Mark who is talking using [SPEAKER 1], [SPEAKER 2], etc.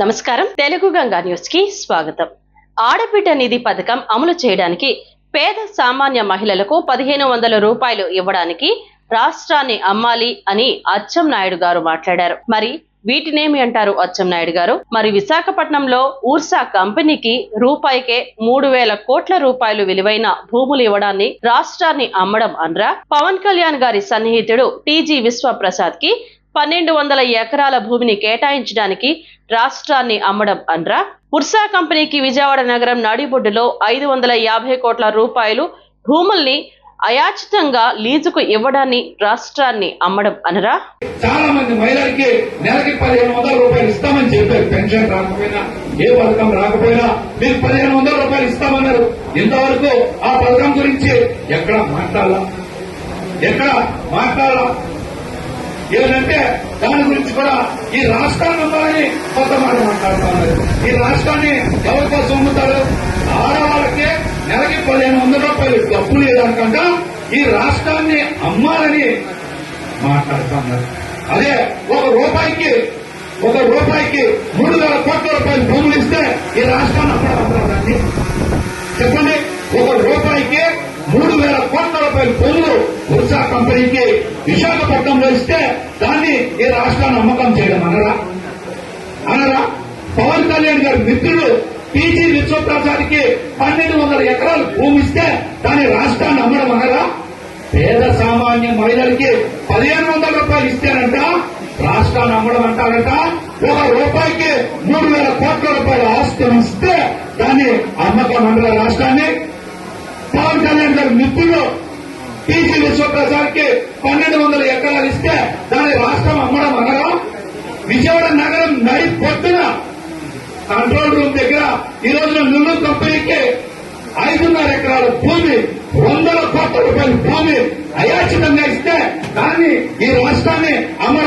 [SPEAKER 1] నమస్కారం. తెలుగు గంగా న్యూస్కి స్వాగతం. ఆడబిడ్డ నిధి పథకం అమలు చేయడానికి పేద సామాన్య మహిళలకు పదిహేను వందల రూపాయలు ఇవ్వడానికి రాష్ట్రాన్ని అమ్మాలి అని అచ్చం నాయుడు గారు మాట్లాడారు. మరి వీటినేమి అంటారు అచ్చం నాయుడు గారు? మరి విశాఖపట్నంలో ఊర్సా కంపెనీకి రూపాయికే మూడు వేల కోట్ల రూపాయలు విలువైన భూములు ఇవ్వడాన్ని రాష్ట్రాన్ని అమ్మడం అనరా? పవన్ కళ్యాణ్ గారి సన్నిహితుడు టీజీ విశ్వప్రసాద్కి పన్నెండు వందల ఎకరాల భూమిని కేటాయించడానికి రాష్ట్రాన్ని అమ్మడం అనరా ఉర్సా కంపెనీకి విజయవాడ నగరం నడిబొడ్డులో ఐదు వందల యాభై కోట్ల రూపాయలు భూముల్ని అయాచితంగా లీజుకు ఇవ్వడాన్ని రాష్ట్రాన్ని అమ్మడం అనరా.
[SPEAKER 2] చాలా మంది మహిళలకి నెలకి పదిహేను వందల రూపాయలు ఇస్తామని చెప్పారు. పెన్షన్ రాకపోయినా ఏ పథకం రాకపోయినా మీరు పదిహేను వందల రూపాయలు ఇస్తామన్నారు. ఇంతవరకు ఆ పథకం గురించి ఎక్కడ మాట్లాడాలా? ఎక్కడ మాట్లాడాలా? ఏదంటే దాని గురించి కూడా ఈ రాష్ట్రాన్ని అమ్మాలని కొత్త మాట మాట్లాడుతున్నారు ఈ రాష్ట్రాన్ని ఎవరి కోసం అమ్ముతారు? ఆడవాళ్ళకే నెలకి పదిహేను వందల రూపాయలు డబ్బు లేదనుకుంటా ఈ రాష్ట్రాన్ని అమ్మాలని మాట్లాడుతున్నారు అదే ఒక రూపాయికి ఒక రూపాయికి మూడు వేల కోట్ల రూపాయలు భూములు ఇస్తే ఈ రాష్ట్రాన్ని అమ్మడం చెప్పండి ఒక రూపాయికి మూడు వేల కోట్ల రూపాయల భూములు ఉర్సా కంపెనీకి విశాఖపట్నంలో ఇస్తే దాన్ని ఈ రాష్ట్రాన్ని అమ్మకం చేయడం అనరా? అనరా? పవన్ కళ్యాణ్ గారి మిత్రుడు పీజీ విశ్వప్రసాద్కి పన్నెండు వందల ఎకరాలు భూమి ఇస్తే దాన్ని రాష్ట్రాన్ని అమ్మడం అనరా? పేద సామాన్య మహిళలకి పదిహేను వందల రూపాయలు ఇస్తేనంట రాష్ట్రాన్ని అమ్మడం అంటారంట. ఒక రూపాయికి మూడు వేల కోట్ల రూపాయల ఆస్తులు ఇస్తే దాన్ని అమ్మకం మండల రాష్ట్రాన్ని? పవన్ కళ్యాణ్ గారి మిత్రులు టీసీ విశ్వప్రసాద్కి పన్నెండు వందల ఎకరాలు ఇస్తే దాని రాష్ట్రం అమ్మడం అనగా విజయవాడ నగరం నడి పొద్దున కంట్రోల్ రూమ్ దగ్గర ఈ రోజున నెల్లూరు కంపెనీకి ఐదున్నర ఎకరాల భూమి వందల కోట్ల రూపాయల భూమి అయాచితంగా ఇస్తే దాన్ని ఈ రాష్ట్రాన్ని అమర